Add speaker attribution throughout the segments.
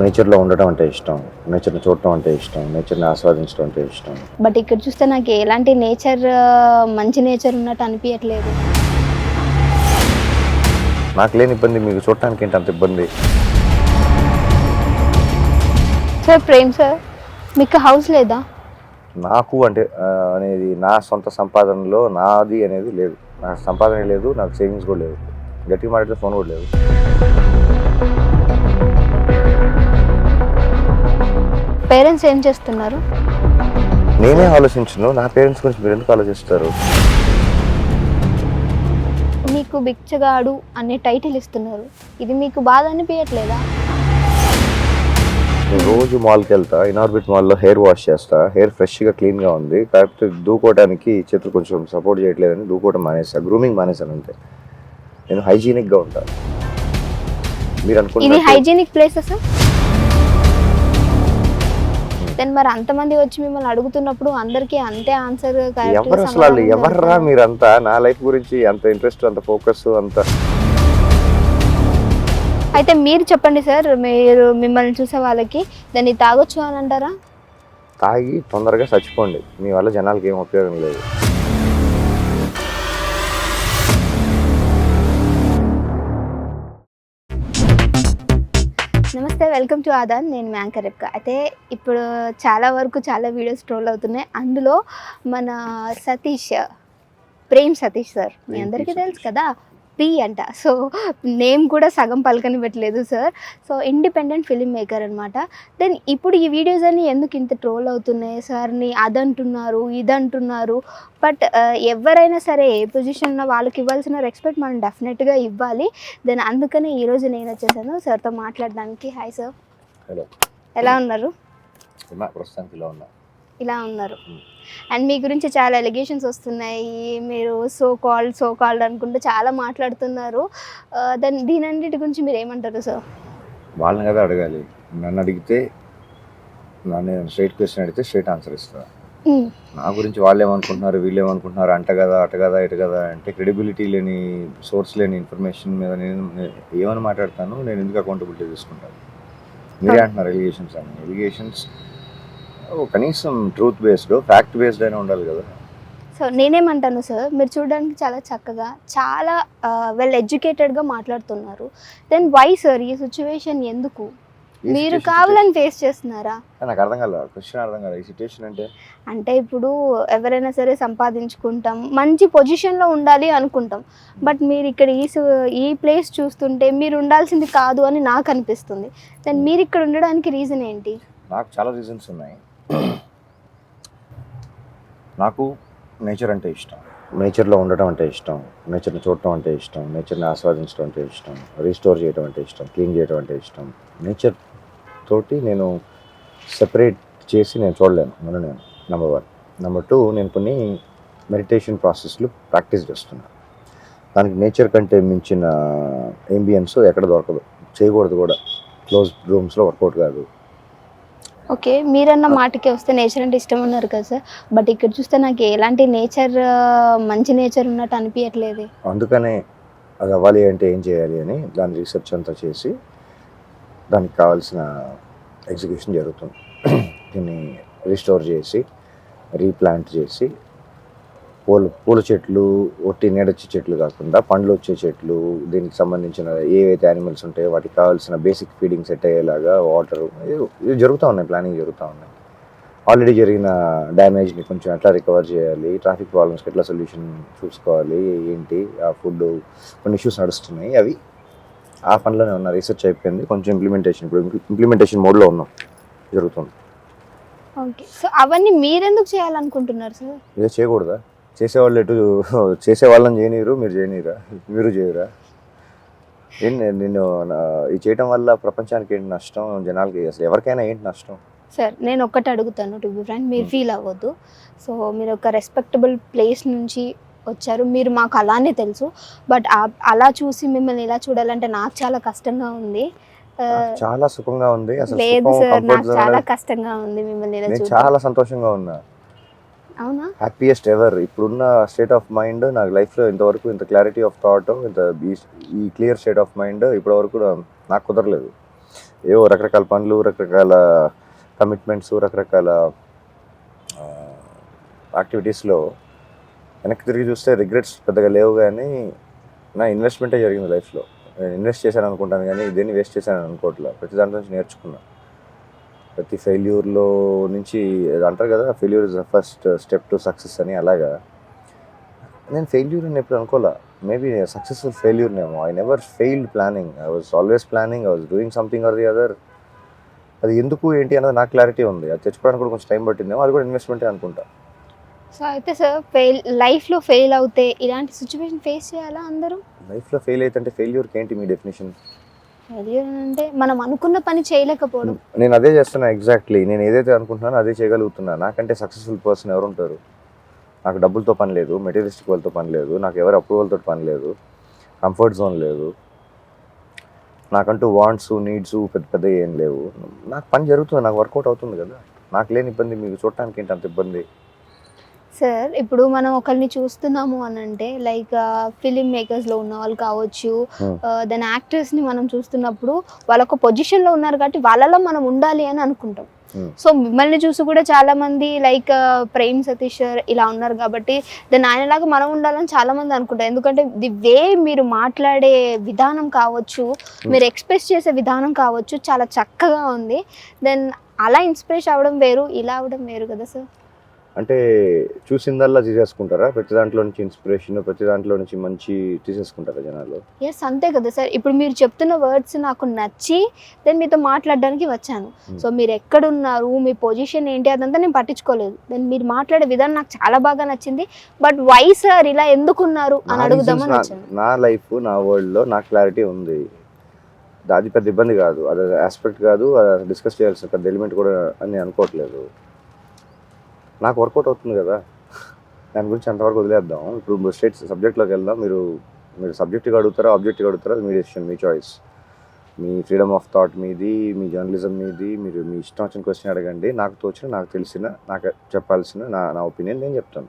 Speaker 1: నేచర్లో ఉండటం అంటే ఇష్టం నేచర్ని చూడటం అంటే ఇష్టం నేచర్ని ఆస్వాదించడం అంటే ఇష్టం.
Speaker 2: బట్ ఇక్కడ చూస్తే నాకు ఎలాంటి నేచర్ మంచి నేచర్ ఉన్నట్టు అనిపించట్లేదు
Speaker 1: నాకు లేని ఇబ్బంది మీకు చూడటానికి ఏంటి అంత ఇబ్బంది?
Speaker 2: సార్ ప్రేమ్ సార్ మీకు హౌస్ లేదా?
Speaker 1: నాకు అంటే అనేది నా సొంత సంపాదనలో నాది అనేది లేదు. నా సంపాదన లేదు నాకు సేవింగ్స్ కూడా లేదు. గట్టిగా మాట్లాడితే ఫోన్ కూడా లేదు.
Speaker 2: పేరెంట్స్ ఏం చేస్తున్నారు?
Speaker 1: నేనే ఆలోచించను. నా పేరెంట్స్ గురించి మీరు ఎందుకు ఆలోచిస్తారు?
Speaker 2: మీకు బిచ్చగాడు అనే టైటిల్ ఇస్తున్నారు. ఇది మీకు బాధ అనిపించట్లేదా?
Speaker 1: రోజు మాల్కి వెళ్తా. ఇనార్బిట్ మాల్లో హెయిర్ వాష్ చేస్తా. హెయిర్ ఫ్రెష్గా క్లీన్గా ఉంది. కాకపోతే దూకోవడానికి చేతులు కొంచెం సపోర్ట్ చేయట్లేదని దూకోవడం మానేసా. గ్రూమింగ్ మానేసాను అంతే. నేను హైజీనిక్గా ఉంటాను మీరు
Speaker 2: ఇది
Speaker 1: అనుకుంటే
Speaker 2: హైజీనిక్ ప్లేస్ సార్ దెన్ మరి అంతమంది వచ్చి మిమ్మల్ని అడుగుతున్నప్పుడు అందరికీ అంతే ఆన్సర్
Speaker 1: ఎవరు అసలు ఎవర్రా మీరంతా? నా లైఫ్ గురించి అంత ఇంట్రెస్ట్ అంత ఫోకస్ అంత
Speaker 2: అయితే మీరు చెప్పండి సార్ మీరు మిమ్మల్ని చూసే వాళ్ళకి దాన్ని తాగొచ్చు అని అంటారా?
Speaker 1: తాగి తొందరగా చచ్చిపోండి. మీ వల్ల జనాలకి ఏం ఉపయోగం లేదు.
Speaker 2: నమస్తే వెల్కమ్ టు ఆదాన్ నేను మ్యాంకర్ రెప్క అయితే ఇప్పుడు చాలా వరకు చాలా వీడియోస్ ట్రోల్ అవుతున్నాయి అందులో మన సతీష్ ప్రేమ్ సతీష్ సార్ మీ అందరికీ. తెలుసు. కదా పి అంట. సో నేమ్ కూడా సగం పలకని పెట్టలేదు sir. So independent film maker అనమాట దెన్ ఇప్పుడు ఈ వీడియోస్ అన్ని ఎందుకు ఇంత ట్రోల్ అవుతున్నాయి సార్ని అదంటున్నారు ఇదంటున్నారు. బట్ ఎవరైనా సరే ఏ పొజిషన్ ఉన్న వాళ్ళకి ఇవ్వాల్సిన రెస్పెక్ట్ మనం డెఫినెట్గా ఇవ్వాలి. దెన్ అందుకనే ఈరోజు నేను వచ్చేసాను. సార్తో మాట్లాడడానికి. Hi sir.
Speaker 1: హలో.
Speaker 2: ఎలా ఉన్నారు?
Speaker 1: ఉన్నా ప్రస్తుతానికి ఇలా ఉన్నా.
Speaker 2: ఇలా ఉన్నారు. అండ్ మీ గురించి చాలా ఎలిగేషన్స్ వస్తున్నాయి. మీరు సో కాల్డ్ సో కాల్డ్ అనుకుంటూ చాలా మాట్లాడుతున్నారు. దాని దీని అన్నిటి గురించి మీరు ఏమంటారు సార్
Speaker 1: వాళ్ళని కదా అడగాలి. నన్ను అడిగితే నన్ను స్ట్రైట్ క్వశ్చన్ అడిగితే స్ట్రైట్ ఆన్సర్ ఇస్తా. నా గురించి వాళ్ళు ఏమనుకుంటున్నారు వీళ్ళు ఏమనుకుంటున్నారు అంట కదా అట కదా ఇటు కదా అంటే క్రెడిబిలిటీ లేని సోర్స్ లేని ఇన్ఫర్మేషన్ మీద నేను నేను ఏమని మాట్లాడతాను? నేను ఎందుకు అకౌంటబిలిటీ తీసుకుంటాను? మీరే అంటున్నారు ఎలిగేషన్స్ అని. ఎలిగేషన్స్ కనీసం ట్రూత్ బేస్డ్ ఫ్యాక్ట్ బేస్డ్ అయినా ఉండాలి కదా.
Speaker 2: సో నేనేమంటాను సార్ మీరు చూడడానికి చాలా చక్కగా చాలా వెల్ ఎడ్యుకేటెడ్గా మాట్లాడుతున్నారు. దెన్ వై సార్ ఈ సిచ్యువేషన్ ఎందుకు? మీరు కావాలని ఫేస్ చేస్తున్నారా?
Speaker 1: నాకు అర్థం కాలేదు క్వశ్చన్ అర్థం కాలేదు ఈ సిచ్యువేషన్ అంటే?
Speaker 2: అంటే ఇప్పుడు ఎవరైనా సరే సంపాదించుకుంటాం మంచి పొజిషన్లో ఉండాలి అనుకుంటాం. బట్ మీరు ఇక్కడ ఈ ఈ ప్లేస్ చూస్తుంటే మీరు ఉండాల్సింది కాదు అని నాకు అనిపిస్తుంది. దెన్ మీరు ఇక్కడ ఉండడానికి రీజన్ ఏంటి?
Speaker 1: నాకు చాలా రీజన్స్ ఉన్నాయి. నాకు నేచర్ అంటే ఇష్టం. నేచర్లో ఉండటం అంటే ఇష్టం. నేచర్ని చూడటం అంటే ఇష్టం. నేచర్ని ఆస్వాదించడం అంటే ఇష్టం. రీస్టోర్ చేయడం అంటే ఇష్టం. క్లీన్ చేయడం అంటే ఇష్టం. నేచర్ తోటి నేను సెపరేట్ చేసి నేను చూడలేను. నన్ను నేను నెంబర్ వన్ నెంబర్ టూ నేను కొన్ని మెడిటేషన్ ప్రాసెస్లు ప్రాక్టీస్ చేస్తున్నాను దానికి నేచర్ కంటే మించిన ఏంబియన్స్ ఎక్కడ దొరకదు. చేయకూడదు కూడా. క్లోజ్ రూమ్స్లో వర్కౌట్ కాదు.
Speaker 2: ఓకే మీరన్న మాటకి వస్తే నేచర్ అంటే ఇష్టం ఉన్నారు కదా సార్. బట్ ఇక్కడ చూస్తే నాకు ఎలాంటి నేచర్ మంచి నేచర్ ఉన్నట్టు అనిపించట్లేదు
Speaker 1: అందుకనే అది అవ్వాలి అంటే ఏం చేయాలి అని దాని రీసెర్చ్ అంతా చేసి దానికి కావాల్సిన ఎగ్జిక్యూషన్ జరుగుతుంది. దీన్ని రిస్టోర్ చేసి రీప్లాంట్ చేసి పూల పూల చెట్లు ఒట్టి నీడొచ్చే చెట్లు కాకుండా పండ్లు వచ్చే చెట్లు దీనికి సంబంధించిన ఏవైతే యానిమల్స్ ఉంటాయో వాటికి కావాల్సిన బేసిక్ ఫీడింగ్ సెట్ అయ్యేలాగా వాటర్ ఇవి జరుగుతూ ఉన్నాయి ప్లానింగ్ జరుగుతూ ఉన్నాయి. ఆల్రెడీ జరిగిన డ్యామేజ్ని కొంచెం ఎట్లా రికవర్ చేయాలి ట్రాఫిక్ ప్రాబ్లమ్స్కి ఎట్లా సొల్యూషన్ చూసుకోవాలి ఏంటి ఆ ఫుడ్ కొన్ని ఇష్యూస్ నడుస్తున్నాయి. అవి ఆ పనిలోనే ఉన్న రీసెర్చ్ అయిపోయింది కొంచెం ఇంప్లిమెంటేషన్ ఇప్పుడు ఇంప్లిమెంటేషన్ మోడ్లో ఉన్నాం జరుగుతుంది.
Speaker 2: ఓకే సో అవన్నీ మీరెందుకు చేయాలనుకుంటున్నారు సార్
Speaker 1: ఇదే చేయకూడదా? చేసేవాళ్ళు ఎటు చేసే వాళ్ళని చేయనీరు మీరు చేయనీరా మీరు చేయరా? నేను- ఇది చేయటం వల్ల ప్రపంచానికి ఏంటి నష్టం? జనాలకి అసలు ఎవరికైనా ఏంటి నష్టం?
Speaker 2: సార్ నేను ఒక్కటి అడుగుతాను టు బి ఫ్రెండ్ మీరు
Speaker 1: Hmm.
Speaker 2: ఫీల్ అవ్వద్దు. సో మీరు ఒక రెస్పెక్టబుల్ ప్లేస్ నుంచి వచ్చారు మీరు మాకు అలానే తెలుసు. బట్ అలా చూసి మిమ్మల్ని ఇలా చూడాలంటే నాకు చాలా కష్టంగా ఉంది.
Speaker 1: చాలా సుఖంగా ఉంది.
Speaker 2: లేదు సార్ నాకు చాలా కష్టంగా ఉంది మిమ్మల్ని ఇలా
Speaker 1: చాలా సంతోషంగా ఉన్నా. హ్యాపీయెస్ట్ ఎవర్ ఇప్పుడున్న స్టేట్ ఆఫ్ మైండ్ నాకు లైఫ్లో ఇంతవరకు ఇంత క్లారిటీ ఆఫ్ థాట్ ఇంత ఈ- ఈ క్లియర్ స్టేట్ ఆఫ్ మైండ్ ఇప్పటివరకు నాకు కుదరలేదు. ఏవో రకరకాల పనులు రకరకాల కమిట్మెంట్స్ రకరకాల యాక్టివిటీస్లో వెనక్కి తిరిగి చూస్తే రిగ్రెట్స్ పెద్దగా లేవు కానీ నా ఇన్వెస్ట్మెంటే జరిగింది లైఫ్లో నేను ఇన్వెస్ట్ చేశాను అనుకుంటాను కానీ దేన్ని వేస్ట్ చేశాను అనుకోవట్లేదు ప్రతి దాంట్లో నుంచి నేర్చుకున్నాను ప్రతి ఫెయిల్యూర్లో నుంచి అంటారు కదా failure is the first step to success అని అలాగా? నేను ఫెయిల్యూర్ అని ఎప్పుడు అనుకోలే? Maybe successful ఫెయిల్యూర్నేమో. I never failed planning I was always planning I was doing something or the other అది ఎందుకు ఏంటి అన్నది నాకు క్లారిటీ ఉంది. అది తెచ్చుకోవడానికి కూడా కొంచెం టైం పట్టిందేమో. అది కూడా ఇన్వెస్ట్మెంటే అనుకుంటా.
Speaker 2: సో అయితే సార్ ఫెయిల్ లైఫ్లో ఫెయిల్ అవుతే ఇలాంటి సిచ్యువేషన్ ఫేస్ చేయాలా అందరూ?
Speaker 1: లైఫ్లో ఫెయిల్ అయితే ఫెయిల్యూర్కి ఏంటి మీ డెఫినేషన్
Speaker 2: ఫెయిల్యూర్ అంటే మనం అనుకున్న పని చేయలేకపోవడం.
Speaker 1: నేను అదే చేస్తున్నా ఎగ్జాక్ట్లీ నేను ఏదైతే అనుకుంటున్నానో అదే చేయగలుగుతున్నా. నాకంటే సక్సెస్ఫుల్ పర్సన్ ఎవరు ఉంటారు? నాకు డబ్బులతో పని లేదు మెటీరియలిస్టిక్ వాళ్ళతో పని లేదు నాకు ఎవరి అప్రూవల్తో పని లేదు కంఫర్ట్ జోన్ లేదు. నాకంటూ వాంట్స్ నీడ్స్ పెద్ద పెద్ద ఏం లేవు. నాకు పని జరుగుతుంది నాకు వర్కౌట్ అవుతుంది కదా. నాకు లేని ఇబ్బంది మీకు చూడటానికి ఏంటి అంత ఇబ్బంది?
Speaker 2: సార్ ఇప్పుడు మనం ఒకరిని చూస్తున్నాము అని అంటే లైక్ ఫిలిం మేకర్స్లో ఉన్న వాళ్ళు కావచ్చు. దాని యాక్టర్స్ని మనం చూస్తున్నప్పుడు వాళ్ళ ఒక పొజిషన్లో ఉన్నారు కాబట్టి వాళ్ళలో మనం ఉండాలి అని అనుకుంటాం. సో మిమ్మల్ని చూసి కూడా చాలా మంది లైక్ ప్రేమ్ సతీష్ ఇలా ఉన్నారు కాబట్టి దాన్ని ఆయనలాగా మనం ఉండాలని చాలా మంది అనుకుంటారు. ఎందుకంటే ది వే మీరు మాట్లాడే విధానం కావచ్చు మీరు ఎక్స్ప్రెస్ చేసే విధానం కావచ్చు చాలా చక్కగా ఉంది. దెన్ అలా ఇన్స్పిరేషన్ అవ్వడం వేరు ఇలా అవ్వడం వేరు కదా సార్?
Speaker 1: అంటే చూసిందల్లా తీసేసుకుంటారా? ప్రతి దాంట్లో నుంచి ఇన్స్పిరేషన్ ప్రతి దాంట్లో నుంచి మంచి తీసేసుకుంటారా జనాలు?
Speaker 2: ఎస్ అంతే కదా సార్. ఇప్పుడు మీరు చెప్తున్న వర్డ్స్ నాకు నచ్చి దెన్ మీతో మాట్లాడడానికి వచ్చాను.
Speaker 1: Hmm.
Speaker 2: సో మీరు ఎక్కడున్నారు మీ పొజిషన్ ఏంటి అదంతా నేను పట్టించుకోలేదు. దెన్ మీరు మాట్లాడే విధానం నాకు చాలా బాగా నచ్చింది. బట్ వై సార్ ఇలా ఎందుకున్నారు అని
Speaker 1: నా
Speaker 2: అడుగుదామని
Speaker 1: నా- నా లైఫ్ నా వరల్డ్లో నాకు క్లారిటీ ఉంది. అది పెద్ద ఇబ్బంది కాదు. అది ఆస్పెక్ట్ కాదు. డిస్కస్ చేయాల్సిన పెద్ద ఎలిమెంట్ కూడా అని అనుకోవట్లేదు. నాకు వర్కౌట్ అవుతుంది కదా. దాని గురించి అంతవరకు వదిలేద్దాం. ఇప్పుడు స్టేట్ సబ్జెక్ట్లోకి వెళ్దాం. మీరు మీరు సబ్జెక్ట్గా అడుగుతారా ఆబ్జెక్ట్గా అడుగుతారా? మీ డెసిషన్ మీ చాయిస్ మీ ఫ్రీడమ్ ఆఫ్ థాట్ మీది మీ జర్నలిజం మీది మీరు మీ ఇష్టం వచ్చిన క్వశ్చన్ అడగండి. నాకు తోచిన నాకు తెలిసిన నాకు చెప్పాల్సిన నా నా ఒపీనియన్ నేను చెప్తాను.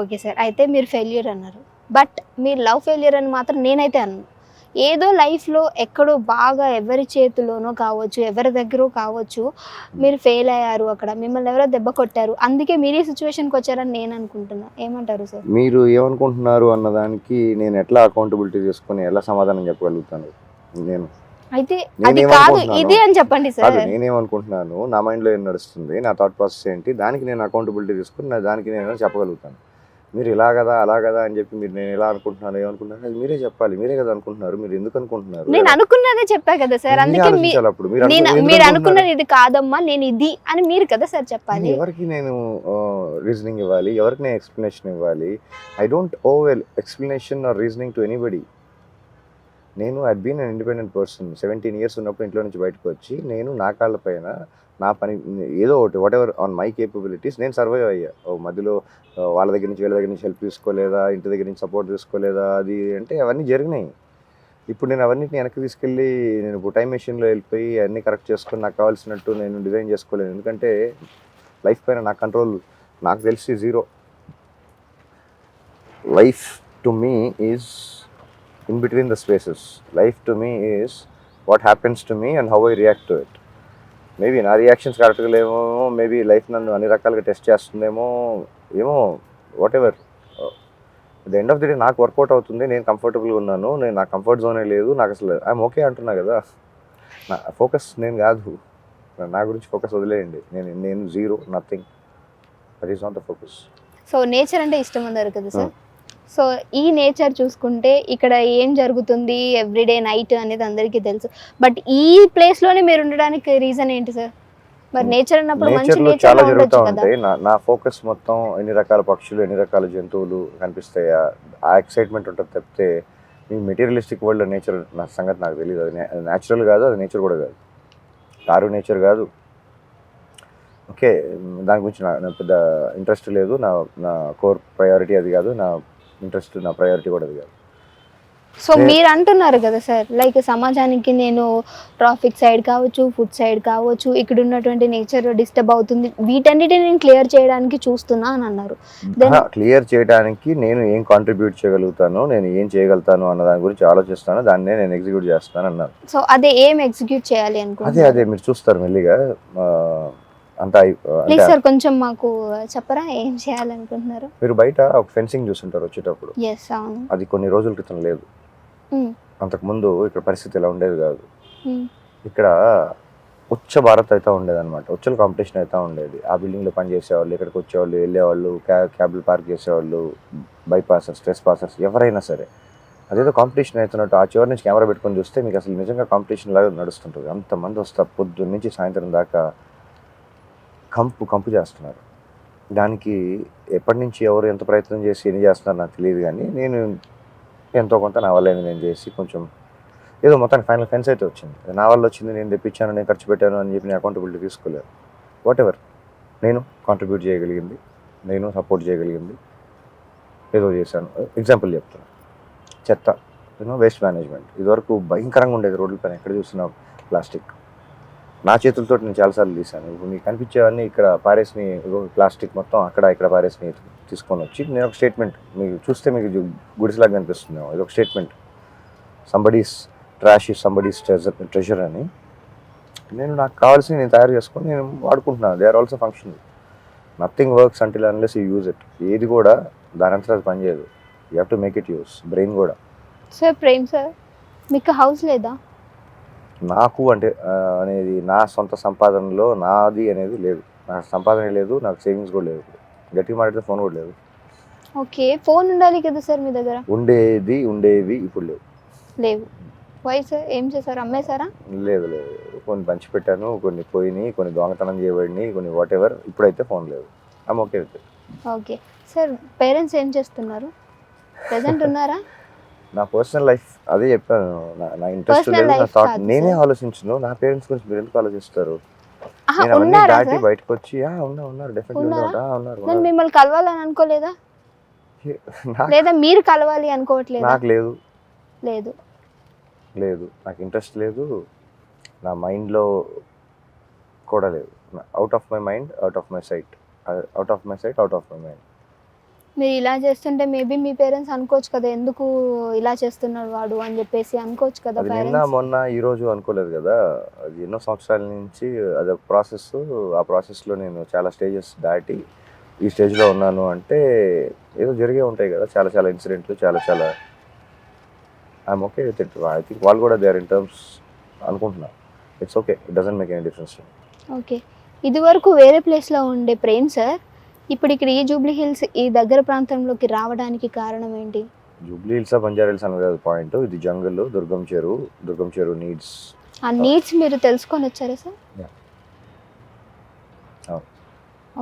Speaker 2: Okay sir. అయితే మీరు ఫెయిల్యూర్ అన్నారు. బట్ మీరు లవ్ ఫెయిల్యూర్ అని మాత్రం నేనైతే అన్నాను ఏదో లైఫ్లో ఎక్కడో బాగా ఎవరి చేతిలోనో కావచ్చు ఎవరి దగ్గర కావచ్చు మీరు ఫెయిల్ అయ్యారు అక్కడ మిమ్మల్ని ఎవరో దెబ్బ కొట్టారు. అందుకే మీరు సిచ్యువేషన్కి వచ్చారని నేను అనుకుంటున్నా. ఏమంటారు సార్?
Speaker 1: మీరు ఏమనుకుంటున్నారు అన్నదానికి నేను ఎట్లా అకౌంటబిలిటీ తీసుకొని ఎలా సమాధానం చెప్పగలుగుతాను? నేను
Speaker 2: అయితే అది కాదు
Speaker 1: ఏమనుకుంటున్నాను?
Speaker 2: ఇది అని చెప్పండి సార్.
Speaker 1: నేనేమనుకుంటున్నాను నా మైండ్లో ఏం నడుస్తుంది? నా థాట్ ప్రాసెస్ ఏంటి? దానికి నేను అకౌంటబిలిటీ తీసుకుని దానికి నేను చెప్పగలుగుతాను. మీరు ఇలా కదా అలా కదా అని చెప్పి మీరు నేను ఎలా అనుకుంటున్నాను ఏమనుకుంటున్నాను అది మీరే చెప్పాలి మీరే కదా అనుకుంటున్నారు మీరు ఎందుకు అనుకుంటున్నారు?
Speaker 2: నేను అనుకున్నదే చెప్పా కదా సార్ అందుకే
Speaker 1: అప్పుడు మీరు
Speaker 2: నేను
Speaker 1: అనుకున్నది
Speaker 2: ఇది కాదమ్మా నేను ఇది అని మీరు కదా సార్ చెప్పాలి.
Speaker 1: ఎవరికి నేను రీజనింగ్ ఇవ్వాలి ఎవరికి నేను ఎక్స్ప్లెనేషన్ ఇవ్వాలి? I don't owe well explanation or reasoning to anybody నేను I been an independent person seventeen years ఉన్నప్పుడు ఇంట్లో నుంచి బయటకు వచ్చి నేను నా కాళ్ళ పైన నా పని ఏదో ఒకటి whatever on my capabilities నేను సర్వైవ్ అయ్యా. మధ్యలో వాళ్ళ దగ్గర నుంచి వీళ్ళ దగ్గర నుంచి హెల్ప్ తీసుకోలేదా ఇంటి దగ్గర నుంచి సపోర్ట్ తీసుకోలేదా అది అంటే అవన్నీ జరిగినాయి. ఇప్పుడు నేను అవన్నీ వెనక్కి తీసుకెళ్ళి నేను ఇప్పుడు టైం మెషిన్లో వెళ్ళిపోయి అన్నీ కరెక్ట్ చేసుకుని నాకు కావాల్సినట్టు నేను డిజైన్ చేసుకోలేను. ఎందుకంటే లైఫ్ పైన నా కంట్రోల్ నాకు తెలిసి zero life to me is in between the spaces life to me is what happens to me and how I react to it maybe నా రియాక్షన్స్ కరెక్ట్గా లేవో మేబీ లైఫ్ నన్ను అన్ని రకాలుగా టెస్ట్ చేస్తుందేమో ఏమో whatever the end of the day నాకు work out అవుతుంది నేను కంఫర్టబుల్గా ఉన్నాను నేను నా కంఫర్ట్ జోనే లేదు నాకు అసలు ఐఎమ్ ఓకే అంటున్నా కదా. నా ఫోకస్ నేను కాదు. నా గురించి ఫోకస్ వదిలేయండి. నేను నేను zero nothing that is not the focus
Speaker 2: so nature అంటే ఇష్టం అన్నారు కదా సార్ సో ఈ నేచర్ చూసుకుంటే ఇక్కడ ఏం జరుగుతుంది ఎవ్రీడే నైట్ అనేది అందరికీ తెలుసు. బట్ ఈ ప్లేస్లోనే మీరు ఉండడానికి రీజన్ ఏంటి సార్ మరి నేచర్ అన్నప్పుడు మంచి
Speaker 1: నేచర్లో
Speaker 2: నేచర్
Speaker 1: చాలా జరుగుతూ ఉంటాయి. నా ఫోకస్ మొత్తం ఎన్ని రకాల పక్షులు ఎన్ని రకాల జంతువులు కనిపిస్తాయా ఆ ఎక్సైట్మెంట్ ఉంటుంది తప్పితే మీ మెటీరియలిస్టిక్ వరల్డ్ నేచర్ నా సంగతి నాకు తెలియదు అది న్యాచురల్ కాదు అది నేచర్ కూడా కాదు. కారు నేచర్ కాదు. ఓకే దాని గురించి నా పెద్ద ఇంట్రెస్ట్ లేదు. నా నా కోర్ ప్రయారిటీ అది కాదు. నా ఇంట్రెస్ట్ నా ప్రయారిటీ కూడా అది కాదు.
Speaker 2: సో మీరు అంటున్నారు కదా సార్ లైక్ సమాజానికి నేను ట్రాఫిక్ సైడ్ కావచ్చు ఫుడ్ సైడ్ కావచ్చు ఇక్కడ ఉన్నటువంటి నేచర్ డిస్టర్బ్ అవుతుంది వీటన్నిటిని నేను క్లియర్ చేయడానికి చూస్తున్నా అని అన్నారు.
Speaker 1: క్లియర్ చేయడానికి నేను ఏం కాంట్రిబ్యూట్ చేయగలుగుతాను నేను ఏం చేయగలుగుతాను అన్న దాని గురించి ఆలోచిస్తాను దాన్నే నేను ఎగ్జిక్యూట్ చేస్తాను అన్నారు
Speaker 2: సో అదే ఏం ఎగ్జిక్యూట్ చేయాలి
Speaker 1: అదే
Speaker 2: అనుకుంటున్నారు?
Speaker 1: అదే మీరు చూస్తారు మెల్లిగా అంతా
Speaker 2: ప్లీజ్ సార్ కొంచెం మాకు చెప్పరా ఏం చేయాలనుకుంటున్నారు?
Speaker 1: మీరు బయట ఒక ఫెన్సింగ్ చూస్తుంటారు వచ్చేటప్పుడు.
Speaker 2: ఎస్ అవును.
Speaker 1: అది కొన్ని రోజుల క్రితం లేదు.
Speaker 2: Mm.
Speaker 1: అంతకుముందు ఇక్కడ పరిస్థితి ఇలా ఉండేది కాదు.
Speaker 2: Mm.
Speaker 1: ఇక్కడ ఉచ్చ భారత్ అయితే ఉండేది అనమాట ఉచ్చల కాంపిటీషన్ అయితే ఉండేది. ఆ బిల్డింగ్లో పని చేసేవాళ్ళు ఇక్కడికి వచ్చేవాళ్ళు వెళ్ళేవాళ్ళు క్యా క్యాబ్లు పార్క్ చేసేవాళ్ళు బైపాసర్స్ స్ట్రెస్ పాసర్స్ ఎవరైనా సరే. అదేదో కాంపిటీషన్ అవుతున్నట్టు ఆ చివరి నుంచి కెమెరా పెట్టుకొని చూస్తే మీకు అసలు నిజంగా కాంపిటీషన్ లాగా నడుస్తుంటుంది. అంతమంది వస్తారు పొద్దున్న నుంచి సాయంత్రం దాకా కంపు కంపు చేస్తున్నారు. దానికి ఎప్పటి నుంచి ఎవరు ఎంత ప్రయత్నం చేసి ఏం చేస్తున్నారు నాకు తెలియదు కానీ నేను ఎంతో కొంత నా వల్ల నేను చేసి కొంచెం ఏదో మొత్తానికి ఫైనల్ ఫెన్స్ అయితే వచ్చింది. నా వల్ల వచ్చింది నేను తెప్పించాను నేను ఖర్చు పెట్టాను అని చెప్పి నేను అకౌంటబిలిటీ తీసుకోలేదు. వాట్ ఎవర్ నేను కాంట్రిబ్యూట్ చేయగలిగింది నేను సపోర్ట్ చేయగలిగింది ఏదో చేశాను. ఎగ్జాంపుల్ చెప్తాను చెత్త యూనో వేస్ట్ మేనేజ్మెంట్ ఇదివరకు భయంకరంగా ఉండేది రోడ్ల పైన. ఎక్కడ చూసినా ప్లాస్టిక్. నా చేతులతో నేను చాలాసార్లు తీశాను. ఇప్పుడు మీకు కనిపించేవన్నీ ఇక్కడ పారేసిన ప్లాస్టిక్ మొత్తం అక్కడ ఇక్కడ పారేస్ని తీసుకొని వచ్చి నేను ఒక స్టేట్మెంట్ మీకు చూస్తే మీకు గుడిసెలాగా కనిపిస్తుంది ఇది ఒక statement. Somebody's trash is somebody's treasure treasure అని. నేను నాకు కావాల్సిన నేను తయారు చేసుకొని నేను వాడుకుంటున్నాను. They are also function nothing works until unless you use it ఏది కూడా దాని అంతా అది పనిచేయదు. You have to make it use brain కూడా.
Speaker 2: సార్ ప్రేమ్ సార్ మీకు హౌస్ లేదా?
Speaker 1: నాకు అంటే అనేది నా సొంత సంపాదనలో నాది అనేది లేదు. నాకు సంపాదన లేదు నాకు సేవింగ్స్ కూడా లేదు. గట్టిగా మాట్లాడితే ఫోన్ కూడా లేదు.
Speaker 2: ఓకే. ఫోన్ ఉండాలి కదా సార్ మీ దగ్గర?
Speaker 1: ఉండేది ఉండేవి ఇప్పుడు లేవు.
Speaker 2: లేవు. వై సార్ ఏం చేశారు? అమ్మేశారా?
Speaker 1: లేదు లేదు. కొన్ని పంచి పెట్టాను కొన్ని పోయినాయి కొన్ని దొంగతనం చేయబడినాయి కొన్ని వాట్ ఎవర్ ఇప్పుడైతే ఫోన్ లేదు. I'm okay
Speaker 2: okay. Sir parents ఏం చేస్తున్నారు? ప్రజెంట్ ఉన్నారా?
Speaker 1: నా పర్సనల్ లైఫ్ అదే చెప్పాను. నా- ఇంట్రెస్ట్ లేదు నా థాట్ నేనే. ఆలోచించను. నా పేరెంట్స్ గురించి మీరు ఎందుకు ఆలోచిస్తారు? నేను అవన్నీ దాటి బయటకు వచ్చి "ఆ, ఉన్నా ఉన్నారు డెఫినెట్లీ
Speaker 2: ఉన్నారా?
Speaker 1: ఉన్నారు?
Speaker 2: నేను మిమ్మల్ని కలవాలని అనుకోలేదా?
Speaker 1: నాకు-
Speaker 2: లేదా మీరు కలవాలి అనుకోవట్లేదా?
Speaker 1: నాకు లేదు.
Speaker 2: లేదు.
Speaker 1: లేదు. నాకు ఇంట్రెస్ట్ లేదు. నా మైండ్లో కూడా లేదు. Out of my mind out of my sight out of my sight out of my mind
Speaker 2: మీరు ఇలా చేస్తుంటే మేబీ మీ పేరెంట్స్ అనుకోవచ్చు కదా ఎందుకు ఇలా చేస్తున్నాడు వాడు అని చెప్పేసి అనుకోవచ్చు కదా
Speaker 1: అది నిన్న మొన్న ఈ రోజు అనుకోలేదు కదా అది ఎన్నో సంవత్సరాల నుంచి అది ఒక ప్రాసెస్ ఆ ప్రాసెస్లో నేను చాలా స్టేజెస్ దాటి ఈ స్టేజ్లో ఉన్నాను అంటే ఏదో జరిగే ఉంటాయి కదా చాలా చాలా ఇన్సిడెంట్లు చాలా చాలా I'm okay with it I think వాళ్ళు కూడా దే ఆర్ ఇన్ టర్మ్స్ అనుకుంటున్నా it's okay it doesn't make any difference
Speaker 2: okay ఇది వరకు వేరే ప్లేస్లో ఉండే ప్రేమ్ సార్ ఇప్పుడు ఇక్కడ ఈ జూబ్లీ హిల్స్ ఈ దగ్గర ప్రాంతంలోకి రావడానికి కారణం ఏంటి?
Speaker 1: జూబ్లీ హిల్స్ బంజారా హిల్స్ అనేది కాదు పాయింట్. ఇది జంగల్ దుర్గం చెరువు దుర్గం చెరువు నీడ్స్.
Speaker 2: ఆ నీడ్స్ మీరు తెలుసుకొని వచ్చారా sir.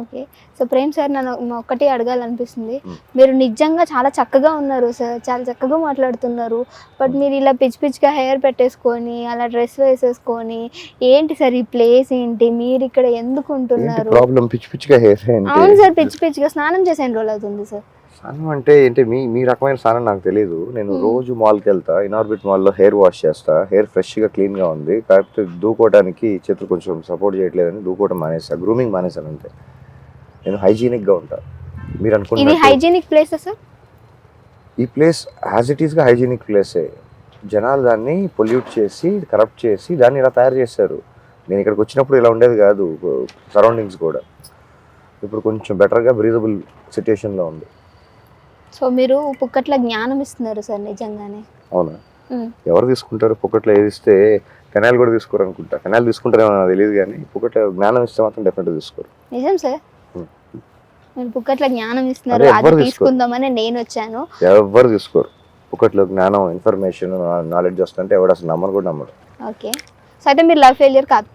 Speaker 2: Okay. So Prem sir నన్ను ఒక్కటి అడగాలనిపిస్తుంది. మీరు నిజంగా చాలా చక్కగా ఉన్నారు సార్. చాలా చక్కగా మాట్లాడుతున్నారు. బట్ మీరు ఇలా పిచ్చి పిచ్చిగా హెయిర్ పెట్టేసుకొని అలా డ్రెస్ వేసేసుకొని ఏంటి సార్ ఈ ప్లేస్ ఏంటి? మీరు ఇక్కడ ఎందుకు ఉంటున్నారు?
Speaker 1: ప్రాబ్లం? పిచ్చి పిచ్చిగా హెయిర్
Speaker 2: అవును సార్ పిచ్చి పిచ్చిగా స్నానం చేసే ఎన్ని రోజులు అవుతుంది సార్?
Speaker 1: స్నానం అంటే ఏంటి? మీ మీ రకమైన స్నానం నాకు తెలియదు నేను. రోజు మాల్కి వెళ్తా. ఇనార్బిట్ మాల్లో హెయిర్ వాష్ చేస్తా. హెయిర్ ఫ్రెష్గా క్లీన్గా ఉంది. కాకపోతే దూకోవడానికి చేతులు కొంచెం సపోర్ట్ చేయట్లేదని దూకోవడం మానేసా. గ్రూమింగ్ మానేశాను అంతే. నేను హైజీనిక్గా ఉంటా. మీరు
Speaker 2: ఇది
Speaker 1: అనుకున్న
Speaker 2: హైజీనిక్ ప్లేస్ సార్?
Speaker 1: ఈ ప్లేస్ యాజ్ ఇట్ ఈస్గా హైజీనిక్ ప్లేసే. జనాలు దాన్ని పొల్యూట్ చేసి కరప్ట్ చేసి దాన్ని ఇలా తయారు చేశారు. నేను ఇక్కడికి వచ్చినప్పుడు ఇలా ఉండేది కాదు సరౌండింగ్స్ కూడా. ఇప్పుడు కొంచెం బెటర్గా బ్రీజబుల్ సిచ్యుయేషన్లో ఉంది.
Speaker 2: సో మీరు పుక్కట్ల జ్ఞానం ఇస్తున్నారు సార్ నిజంగానే.
Speaker 1: అవునా. ఎవరు తీసుకుంటారు? పుక్కట్లో ఏది ఇస్తే కెనాల్ కూడా తీసుకోరు అనుకుంటా కెనాల్ తీసుకుంటారేమో నాకు తెలియదు కానీ పుక్కట్లో జ్ఞానం ఇస్తే మాత్రం డెఫినెట్గా తీసుకోరు.
Speaker 2: నిజం సార్. పుక్కట్ల జ్ఞానం ఇస్తున్నారు.
Speaker 1: అదే.
Speaker 2: తీసుకుందామని నేను వచ్చాను.
Speaker 1: ఎవరు తీసుకోరు. పుక్కట్లో జ్ఞానం ఇన్ఫర్మేషన్ నాలెడ్జ్ వస్తుంటే ఎవడు అసలు నమ్మరు కూడా నమ్మరు
Speaker 2: ఓకే. సో అయితే మీరు లవ్ ఫెయిలియర్ కాదు.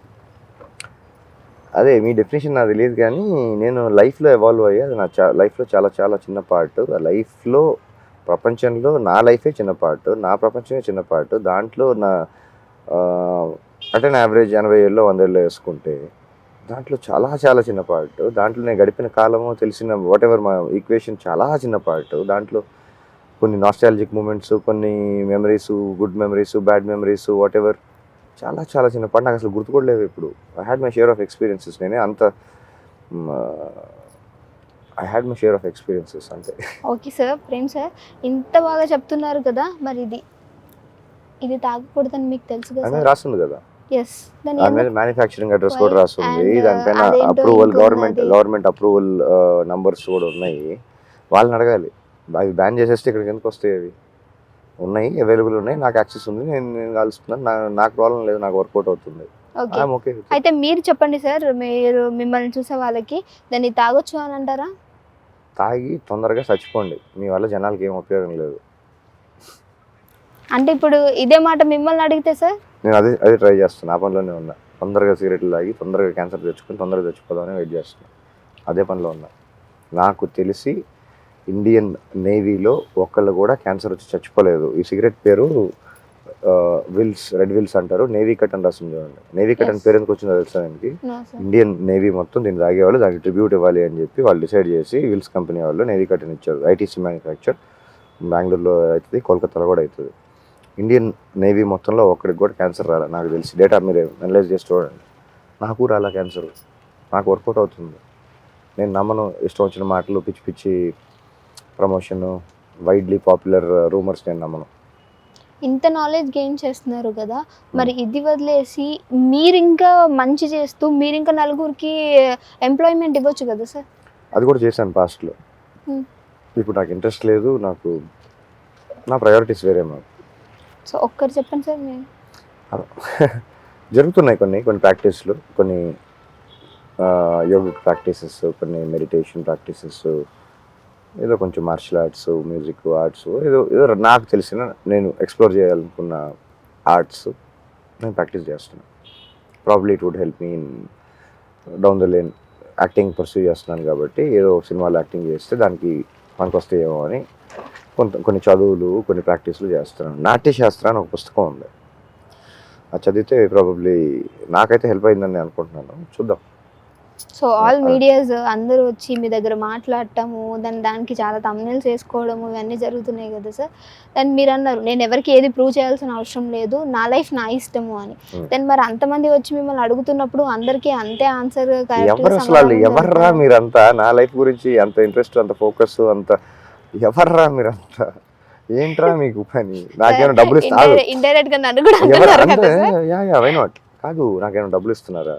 Speaker 1: అదే మీ డెఫినేషన్ నాకు తెలియదు కానీ నేను లైఫ్లో ఎవాల్వ్ అయ్యి అది నా చా లైఫ్లో చాలా చాలా చిన్న పార్ట్ లైఫ్లో ప్రపంచంలో నా లైఫే చిన్న పార్ట్ నా ప్రపంచమే చిన్న పార్ట్ దాంట్లో నా అంటే నా యావరేజ్ ఎనభై ఏళ్ళు వంద ఏళ్ళు వేసుకుంటే దాంట్లో చాలా చాలా చిన్న పార్ట్ దాంట్లో నేను గడిపిన కాలము తెలిసిన వాట్ ఎవర్ మా ఈక్వేషన్ చాలా చిన్న పార్ట్ దాంట్లో కొన్ని నాస్టాలజిక్ మూమెంట్స్ కొన్ని memories good memories bad memories whatever చాలా చాలా చిన్న పాటు నాకు అసలు గుర్తు కూడా లేవు ఇప్పుడు I had my share of experiences నేనే అంత I had my share of experiences అంతే.
Speaker 2: ఓకే సార్ ప్రేమ్ సార్ ఇంత బాగా చెప్తున్నారు కదా మరి ఇది ఇది తాగకూడదని మీకు తెలుసు కదా
Speaker 1: రాస్తుంది కదా. Manufacturing address? కూడా రాస్తుంది దానిపైన approval. Government government approval numbers కూడా ఉన్నాయి. వాళ్ళని అడగాలి. అవి బ్యాన్ చేసేస్తే ఇక్కడికి ఎందుకు వస్తాయి అవి? ఉన్నాయి అవైలబుల్ ఉన్నాయి నాకు యాక్సెస్ ఉంది నేను నేను కలుస్తున్నాను. నాకు ప్రాబ్లం లేదు నాకు వర్కౌట్ అవుతుంది.
Speaker 2: అయితే మీరు చెప్పండి సార్ మీరు మిమ్మల్ని చూసే వాళ్ళకి దాన్ని తాగొచ్చు అని అంటారా?
Speaker 1: తాగి తొందరగా చచ్చిపోండి. మీ వల్ల జనాలకి ఏం ఉపయోగం లేదు.
Speaker 2: అంటే ఇప్పుడు ఇదే మాట మిమ్మల్ని అడిగితే సార్?
Speaker 1: నేను అదే అదే ట్రై చేస్తాను ఆ పనిలోనే ఉన్నా. తొందరగా సిగరెట్లు తాగి తొందరగా క్యాన్సర్ తెచ్చుకొని తొందరగా చచ్చిపోదామని వెయిట్ చేస్తున్నాను అదే పనిలో ఉన్నా. నాకు తెలిసి ఇండియన్ నేవీలో ఒక్కళ్ళు కూడా క్యాన్సర్ వచ్చి చచ్చిపోలేదు. ఈ సిగరెట్ పేరు విల్స్ రెడ్ విల్స్ అంటారు. నేవీ కట్ అని రాస్తుంది చూడండి. నేవీ కట్ అని. పేరు ఎందుకు వచ్చిందో తెలుసా దానికి ఇండియన్ నేవీ మొత్తం దీన్ని తాగేవాళ్ళు దానికి ట్రిబ్యూట్ ఇవ్వాలి అని చెప్పి వాళ్ళు డిసైడ్ చేసి విల్స్ కంపెనీ వాళ్ళు నేవీ కట్ని ఇచ్చారు. ఐటీసీ మ్యానుఫ్యాక్చర్ బెంగళూరులో అవుతుంది కోల్కతాలో కూడా అవుతుంది. ఇండియన్ నేవీ మొత్తంలో ఒక్కడికి కూడా క్యాన్సర్ రాలే నాకు తెలిసి. డేటా మీరు అనలైజ్ చేసి చూడండి. నాకు రాలా క్యాన్సర్. నాకు వర్కౌట్ అవుతుంది. నేను నమ్మను ఇష్టం వచ్చిన మాటలు పిచ్చి పిచ్చి ప్రమోషన్ వైడ్లీ పాపులర్ రూమర్స్ నేను నమ్మను.
Speaker 2: ఇంత నాలెడ్జ్ గెయిన్ చేస్తున్నారు కదా. మరి ఇది వదిలేసి మీరు ఇంకా మంచి చేస్తూ మీరు ఇంకా నలుగురికి ఎంప్లాయ్మెంట్ ఇవ్వచ్చు కదా సార్?
Speaker 1: అది కూడా చేశాను పాస్ట్లో
Speaker 2: Hmm.
Speaker 1: ఇప్పుడు నాకు ఇంట్రెస్ట్ లేదు నాకు నా ప్రయారిటీస్ వేరే మాకు.
Speaker 2: సో ఒక్కరు చెప్పండి సార్
Speaker 1: జరుగుతున్నాయి కొన్ని కొన్ని ప్రాక్టీస్లు కొన్ని యోగిక్ ప్రాక్టీసెస్ కొన్ని మెడిటేషన్ ప్రాక్టీసెస్ ఏదో కొంచెం మార్షల్ ఆర్ట్స్ మ్యూజిక్ ఆర్ట్స్ ఏదో ఏదో నాకు తెలిసిన నేను ఎక్స్ప్లోర్ చేయాలనుకున్న ఆర్ట్స్ నేను ప్రాక్టీస్ చేస్తున్నాను. Probably it would help me in down the lane acting pursue చేస్తున్నాను కాబట్టి ఏదో సినిమాలో యాక్టింగ్ చేస్తే దానికి పనికొస్తాయేమో అని కొంత కొన్ని చదువులు కొన్ని ప్రాక్టీసులు చేస్తున్నాను. నాట్యశాస్త్ర అని ఒక పుస్తకం ఉంది. అది చదివితే ప్రాబబ్లీ నాకైతే హెల్ప్ అయిందని నేను అనుకుంటున్నాను. చూద్దాం.
Speaker 2: సో ఆల్ మీడియాస్ అందరూ వచ్చి మీ దగ్గర మాట్లాడటము దాని దానికి చాలా తమ్నెల్స్ వేసుకోవడము ఇవన్నీ జరుగుతున్నాయి కదా సార్ దాన్ని మీరు అన్నారు నేను ఎవరికి ఏది ప్రూవ్ చేయాల్సిన అవసరం లేదు. నా లైఫ్ నా ఇష్టము అని.
Speaker 1: Hmm.
Speaker 2: దెన్ మరి అంతమంది వచ్చి మిమ్మల్ని అడుగుతున్నప్పుడు అందరికీ అంతే ఆన్సర్
Speaker 1: ఎవరు అసలు ఎవర్రా మీరంతా? నా లైఫ్ గురించి అంత ఇంట్రెస్ట్ అంత ఫోకస్ అంత ఎవర్రా మీరంతా? ఏంట్రా మీకు పని? నాకేమైనా డబ్బులు ఇస్తారు
Speaker 2: ఇండైరెక్ట్గా నన్ను కూడా
Speaker 1: అంటే యా యా వై నాట్ కాదు నాకేమైనా డబ్బులు ఇస్తున్నారా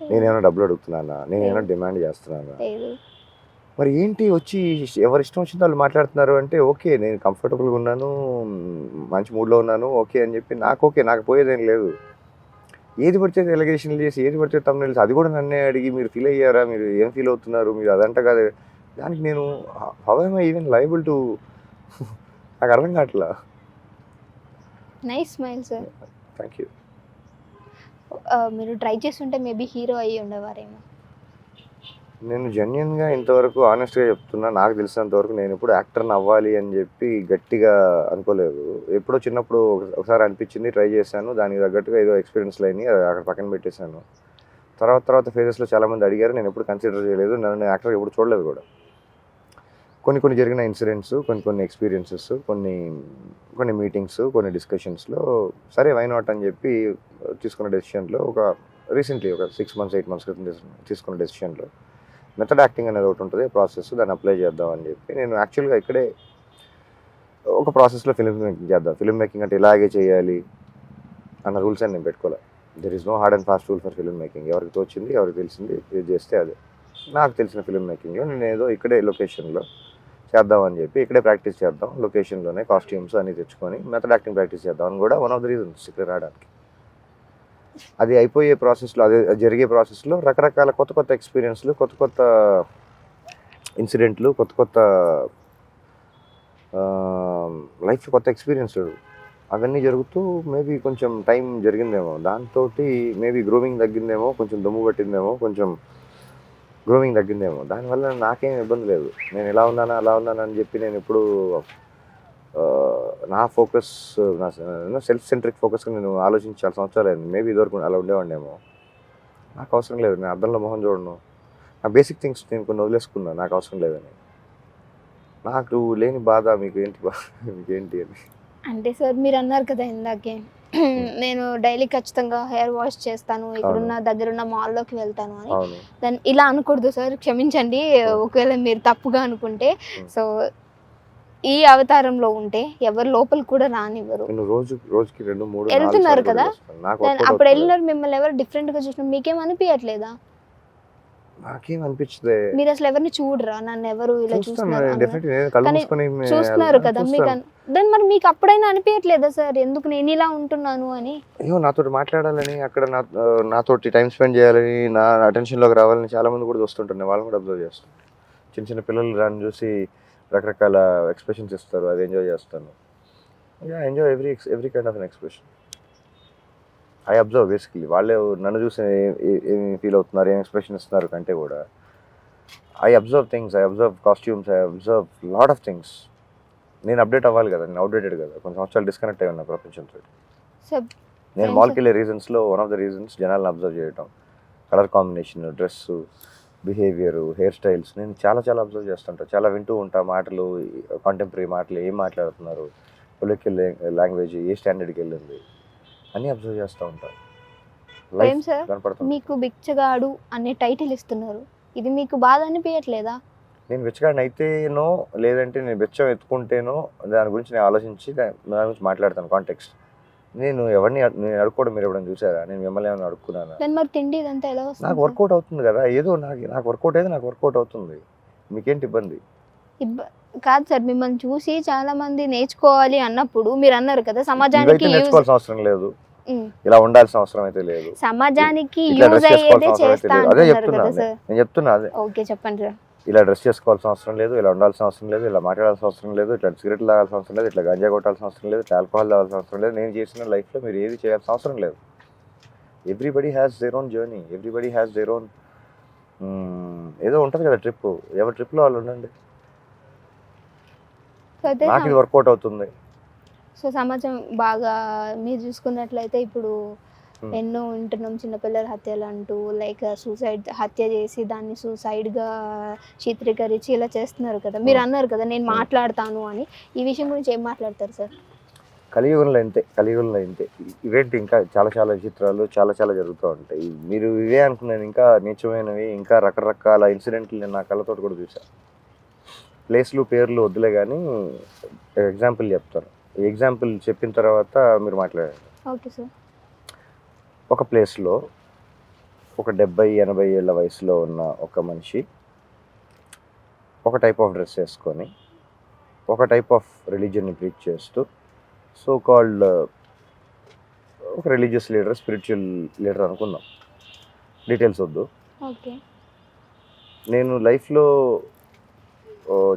Speaker 1: నేనేమైనా డబ్బులు అడుగుతున్నానా? నేనేమైనా డిమాండ్ చేస్తున్నానా? మరి ఏంటి వచ్చి ఎవరి ఇష్టం వచ్చిందో వాళ్ళు మాట్లాడుతున్నారు అంటే ఓకే నేను కంఫర్టబుల్గా ఉన్నాను మంచి మూడ్లో ఉన్నాను ఓకే అని చెప్పి నాకు ఓకే నాకు పోయేదేం లేదు. ఏది పడితే ఎలిగేషన్లు చేసి ఏది పడితే తమ్ముళ్ళు అది కూడా నన్నే అడిగి మీరు ఫీల్ అయ్యారా? మీరు ఏం ఫీల్ అవుతున్నారు? మీరు అదంట కాదు. దానికి నేను how I even liable to నాకు అర్థం కావట్లా?
Speaker 2: Nice smile sir
Speaker 1: thank you
Speaker 2: మీరు ట్రై చేస్తుంటే మేబీ హీరో అయ్యి ఉండేవారేమో.
Speaker 1: నేను జెన్యున్గా ఇంతవరకు ఆనెస్ట్గా చెప్తున్నా నాకు తెలిసినంత వరకు నేను ఇప్పుడు యాక్టర్ని అవ్వాలి అని చెప్పి గట్టిగా అనుకోలేదు. ఎప్పుడో చిన్నప్పుడు ఒక- ఒకసారి అనిపించింది ట్రై చేశాను. దానికి తగ్గట్టుగా ఏదో ఎక్స్పీరియన్స్ అయినాయి అక్కడ పక్కన పెట్టేశాను. తర్వాత తర్వాత ఫేజెస్లో చాలామంది అడిగారు నేను ఎప్పుడు కన్సిడర్ చేయలేదు. నన్ను నేను యాక్టర్ ఎప్పుడు చూడలేదు కూడా. కొన్ని కొన్ని జరిగిన ఇన్సిడెంట్స్ కొన్ని కొన్ని ఎక్స్పీరియన్సెస్ కొన్ని కొన్ని మీటింగ్స్ కొన్ని డిస్కషన్స్లో సరే వై నాట్ అని చెప్పి తీసుకున్న డెసిషన్లో ఒక రీసెంట్లీ ఒక సిక్స్ మంత్స్ ఎయిట్ మంత్స్ క్రితం తీసుకున్న డెసిషన్లో మెథడ్ యాక్టింగ్ అనేది ఒకటి ఉంటుంది ప్రాసెస్ దాన్ని అప్లై చేద్దాం అని చెప్పి నేను యాక్చువల్గా ఇక్కడే ఒక ప్రాసెస్లో ఫిల్మ్ మేకింగ్ చేద్దాం. ఫిల్మ్ మేకింగ్ అంటే ఇలాగే చేయాలి అన్న రూల్స్ అని నేను పెట్టుకోవాలి there is no hard and fast rule for film making ఎవరికి తోచింది ఎవరికి తెలిసింది ఇది చేస్తే అదే. నాకు తెలిసిన ఫిల్మ్ మేకింగ్లో నేను ఏదో ఇక్కడే లొకేషన్లో చేద్దామని చెప్పి ఇక్కడే ప్రాక్టీస్ చేద్దాం లొకేషన్లోనే కాస్ట్యూమ్స్ అన్నీ తెచ్చుకొని మెథడ్ యాక్టింగ్ ప్రాక్టీస్ చేద్దాం అని కూడా వన్ ఆఫ్ ద రీజన్స్ ఇక్కడ రావడానికి. అది అయిపోయే ప్రాసెస్లో అది జరిగే ప్రాసెస్లో రకరకాల కొత్త కొత్త ఎక్స్పీరియన్స్లు కొత్త కొత్త ఇన్సిడెంట్లు కొత్త కొత్త లైఫ్ కొత్త ఎక్స్పీరియన్స్ అవన్నీ జరుగుతూ మేబీ కొంచెం టైం జరిగిందేమో. దాంతో మేబీ గ్రూమింగ్ తగ్గిందేమో కొంచెం దుమ్ము పట్టిందేమో కొంచెం గ్రూమింగ్ తగ్గిందేమో. దానివల్ల నాకేం ఇబ్బంది లేదు. నేను ఎలా ఉన్నానా అలా ఉన్నాను అని చెప్పి నేను ఇప్పుడు నా ఫోకస్ నా సెల్ఫ్ సెంట్రిక్ ఫోకస్గా నేను ఆలోచించాలి సంవత్సరాలు మేబీ ఇదివరకు అలా ఉండేవాడినేమో. నాకు అవసరం లేదు. నేను అర్థంలో మొహం చూడను. నా బేసిక్ థింగ్స్ నేను కొన్ని వదిలేసుకున్నా. నాకు అవసరం లేదని. నాకు లేని బాధ మీకు ఏంటి బా మీకేంటి అని.
Speaker 2: అంటే సార్ మీరు అన్నారు కదా ఇందాకే. నేను డైలీ ఖచ్చితంగా హెయిర్ వాష్ చేస్తాను ఇక్కడున్న దగ్గరున్న మాల్లోకి వెళ్తాను అని. దాన్ని ఇలా అనకూడదు సార్ క్షమించండి. ఒకవేళ మీరు తప్పుగా అనుకుంటే సో ఈ అవతారంలో ఉంటే ఎవరు లోపల కూడా రానివ్వరు.
Speaker 1: రోజు రోజుకి రెండు మూడు
Speaker 2: వెళ్తున్నారు కదా? అప్పుడు. వెళ్ళినారు మిమ్మల్ని ఎవరు డిఫరెంట్గా చూసిన మీకేం అనిపించట్లేదా
Speaker 1: నాకేం అనిపించదే
Speaker 2: మీరు అసలు ఎవరిని చూడరా నన్ను ఎవరు ఇలా
Speaker 1: చూస్తాను
Speaker 2: చూస్తున్నారు చూస్తున్నారు కదా మీకు దాన్ని మరి మీకు అప్పుడైనా అనిపించట్లేదా సార్? ఎందుకు నేను ఇలా ఉంటున్నాను అని?
Speaker 1: అయ్యో నాతో మాట్లాడాలని అక్కడ నా నాతోటి టైం స్పెండ్ చేయాలని నా attention లోకి రావాలని చాలా మంది కూడా చూస్తుంటున్నాయి వాళ్ళని కూడా అబ్జర్వ్ చేస్తాను. చిన్న చిన్న పిల్లలు దాన్ని చూసి రకరకాల ఎక్స్ప్రెషన్స్ ఇస్తారు. అది ఎంజాయ్ చేస్తాను. Enjoy every every kind of an expression. I observe basically వాళ్ళే నన్ను చూసి ఏ- ఫీల్ అవుతున్నారు ఏం ఎక్స్ప్రెషన్ ఇస్తున్నారు కంటే కూడా I observe things I observe costumes I observe lot of things నేను అప్డేట్ అవ్వాలి కదా నేను అవుట్డేటెడ్ కదా. కొన్ని సంవత్సరాలు డిస్కనెక్ట్ అయి ఉన్నా ప్రపంచంతో. నేను మాల్కి వెళ్ళే రీజన్స్లో వన్ ఆఫ్ ద రీజన్స్ జనాలను అబ్జర్వ్ చేయటం colour combination dress behaviour hair styles నేను చాలా చాలా అబ్జర్వ్ చేస్తుంటా. చాలా వింటూ ఉంటా మాటలు కాంటెంపరీ మాటలు ఏం మాట్లాడుతున్నారు పొలిటికల్ లాంగ్వేజ్ ఏ స్టాండర్డ్కి వెళ్ళింది. అన్నీ అబ్జర్వ్ చేస్తూ ఉంటా
Speaker 2: ఏం సార్
Speaker 1: కనపడుతుంది.
Speaker 2: మీకు బిచ్చగాడు అనే టైటిల్ ఇస్తున్నారు. ఇది మీకు బాధ అనిపించట్లేదా
Speaker 1: నేను వెచ్చగాడిని అయితేనో లేదంటే నేను వెచ్చం ఎత్తుకుంటేనో దాని గురించి నేను ఆలోచించి దాని గురించి మాట్లాడతాను కాంటెక్స్ట్ నేను ఎవరిని నేను అడుక్కోవడం మీరు ఎవరైనా చూసారా? నేను మిమ్మల్ని ఏమైనా అడుక్కున్నానా?
Speaker 2: దాని మరి తిండి ఇదంతా ఎలా వస్తుంది
Speaker 1: నాకు? వర్కౌట్ అవుతుంది కదా ఏదో నాకు నాకు వర్కౌట్ అయితే నాకు వర్కౌట్ అవుతుంది. మీకేంటి ఇబ్బంది?
Speaker 2: ఇబ్బ- కాదు సార్ మిమ్మల్ని చూసి చాలా మంది నేర్చుకోవాలి అన్నప్పుడు మీరు అన్నారు కదా సమాజానికి
Speaker 1: నేర్చుకోవాల్సిన అవసరం లేదు. ఇలా ఉండాల్సిన అవసరం అయితే లేదు.
Speaker 2: సమాజానికి యూజ్ అయ్యేదే
Speaker 1: చేసుకోవాల్సిన అవసరం
Speaker 2: చేస్తా
Speaker 1: అయితే లేదు. అదే చెప్తున్నా నేను చెప్తున్నా అదే.
Speaker 2: ఓకే చెప్పండి సార్.
Speaker 1: ఇలా డ్రెస్ చేసుకోవాల్సిన అవసరం లేదు ఇలా ఉండాల్సిన అవసరం లేదు ఇలా మాట్లాడాల్సిన అవసరం లేదు ఇట్లా సిగరెట్లు తాగాల్సిన అవసరం లేదు ఇట్లా గంజా కొట్టాల్సిన అవసరం లేదు ఇట్లా ఆల్కహాల్ తాగాల్సిన అవసరం లేదు. నేను చేసిన లైఫ్లో మీరు ఏది చేయాల్సిన అవసరం లేదు. Everybody has their own journey everybody has their own ఏదో ఉంటుంది కదా ట్రిప్ ఎవరి ట్రిప్లో వాళ్ళు ఉండండి. నాకు ఇది వర్కౌట్ అవుతుంది.
Speaker 2: సో సమాజం బాగా మీరు చూసుకున్నట్లయితే ఇప్పుడు. ఎన్నో వింటున్నాం చిన్నపిల్లల హత్యలు అంటూ లైక్ సూసైడ్ హత్య చేసి దాన్ని suicide గా చిత్రీకరించి ఇలా చేస్తున్నారు కదా. మీరు. అన్నారు కదా నేను. మాట్లాడతాను అని. ఈ విషయం గురించి ఏం మాట్లాడతారు సార్?
Speaker 1: కలియుగంలో ఇంతే కలియుగంలో ఇంతే. ఇవేంటి ఇంకా చాలా చాలా చిత్రాలు చాలా చాలా జరుగుతూ ఉంటాయి. మీరు ఇవే అనుకున్నాను ఇంకా నీచమైనవి ఇంకా రకరకాల ఇన్సిడెంట్లు నేను నా కళ్ళతోటి కూడా చూసాను ప్లేస్లు పేర్లు వద్దులే కానీ ఎగ్జాంపుల్ చెప్తాను ఎగ్జాంపుల్ చెప్పిన తర్వాత మీరు మాట్లాడండి.
Speaker 2: Okay sir.
Speaker 1: ఒక ప్లేస్లో ఒక డెబ్బై ఎనభై ఏళ్ళ వయసులో ఉన్న ఒక మనిషి ఒక టైప్ ఆఫ్ డ్రెస్ వేసుకొని ఒక టైప్ ఆఫ్ రిలీజియన్ని ప్రీచ్ చేస్తూ సో కాల్డ్ ఒక రిలీజియస్ లీడర్ స్పిరిచువల్ లీడర్ అనుకుందాం. డీటెయిల్స్ వద్దు.
Speaker 2: ఓకే.
Speaker 1: నేను లైఫ్లో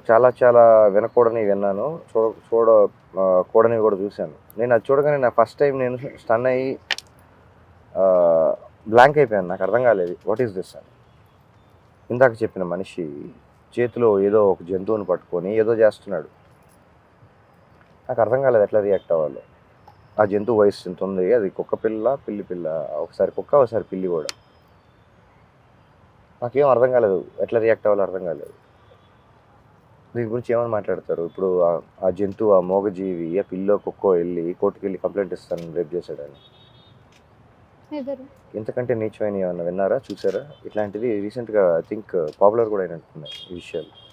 Speaker 1: చాలా చాలా వినకూడని విన్నాను. చూడ చూడ ఆ, కూడని కూడా చూశాను. నేను అది చూడగానే నా ఫస్ట్ టైం నేను స్టన్ అయ్యి బ్లాంక్ అయిపోయాను. నాకు అర్థం కాలేదు. వాట్ ఈస్ దిస్ అని. ఇందాక చెప్పిన మనిషి చేతిలో ఏదో ఒక జంతువుని పట్టుకొని ఏదో చేస్తున్నాడు. నాకు అర్థం కాలేదు ఎట్లా రియాక్ట్ అవ్వాలో. ఆ జంతువు వయసు ఎంత ఉంది? అది కుక్క పిల్ల పిల్లి పిల్ల ఒకసారి కుక్క ఒకసారి పిల్లి కూడా. నాకేం అర్థం కాలేదు. ఎట్లా రియాక్ట్ అవ్వాలో అర్థం కాలేదు. దీని గురించి ఏమని మాట్లాడతారు? ఇప్పుడు ఆ- జంతువు ఆ మోగజీవి ఆ పిల్లో కుక్కో వెళ్ళి కోర్టుకు వెళ్ళి కంప్లైంట్ ఇస్తాను రేపు చేశాడని.
Speaker 2: ఎవరు
Speaker 1: ఇంతకంటే నీచమైన ఏమన్నా విన్నారా? చూసారా? ఇట్లాంటిది రీసెంట్గా ఐ థింక్ పాపులర్ కూడా అయినట్టున్నాయి ఈ విషయాలు.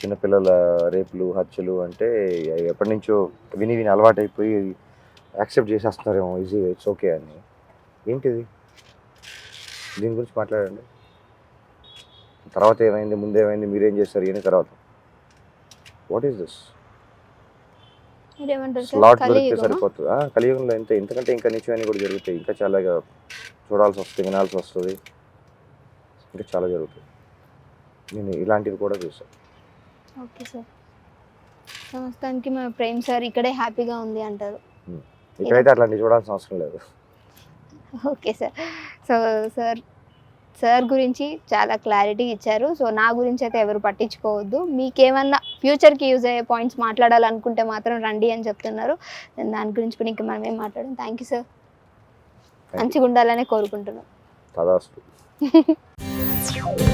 Speaker 1: చిన్నపిల్లల రేపులు హత్యలు అంటే ఎప్పటి నుంచో విని విని అలవాటైపోయి యాక్సెప్ట్ చేసేస్తున్నారేమో ఈజీ ఇట్స్ ఓకే అని. ఏంటిది? దీని గురించి మాట్లాడండి. తర్వాత ఏమైంది ముందేమైంది మీరేం చేస్తారు ఇవన్నీ తర్వాత? వాట్ ఈస్ దిస్ స్లాట్ దొరికితే? సరిపోతుంది? కలియుగంలో ఎంత ఇంతకంటే ఇంకా నిత్యమైన కూడా జరుగుతాయి. ఇంకా చాలా చూడాల్సి వస్తుంది వినాల్సి వస్తుంది. ఇంకా చాలా జరుగుతాయి. నేను ఇలాంటివి కూడా చూసాను
Speaker 2: ఓకే సార్. సమస్తానికి మా ప్రేమ్ సార్ ఇక్కడే హ్యాపీగా ఉంది అంటారు.
Speaker 1: ఇక్కడైతే అట్లాంటివి చూడాల్సిన అవసరం లేదు.
Speaker 2: Okay sir. So sir sir గురించి చాలా క్లారిటీ ఇచ్చారు. సో నా గురించి అయితే ఎవరు పట్టించుకోవద్దు. మీకేమన్నా ఫ్యూచర్కి యూజ్ అయ్యే పాయింట్స్ మాట్లాడాలనుకుంటే మాత్రం రండి అని చెప్తున్నారు. నేను దాని గురించి కూడా ఇంకా మనం ఏం మాట్లాడడం థ్యాంక్ యూ సార్. మంచిగా ఉండాలనే కోరుకుంటున్నాం.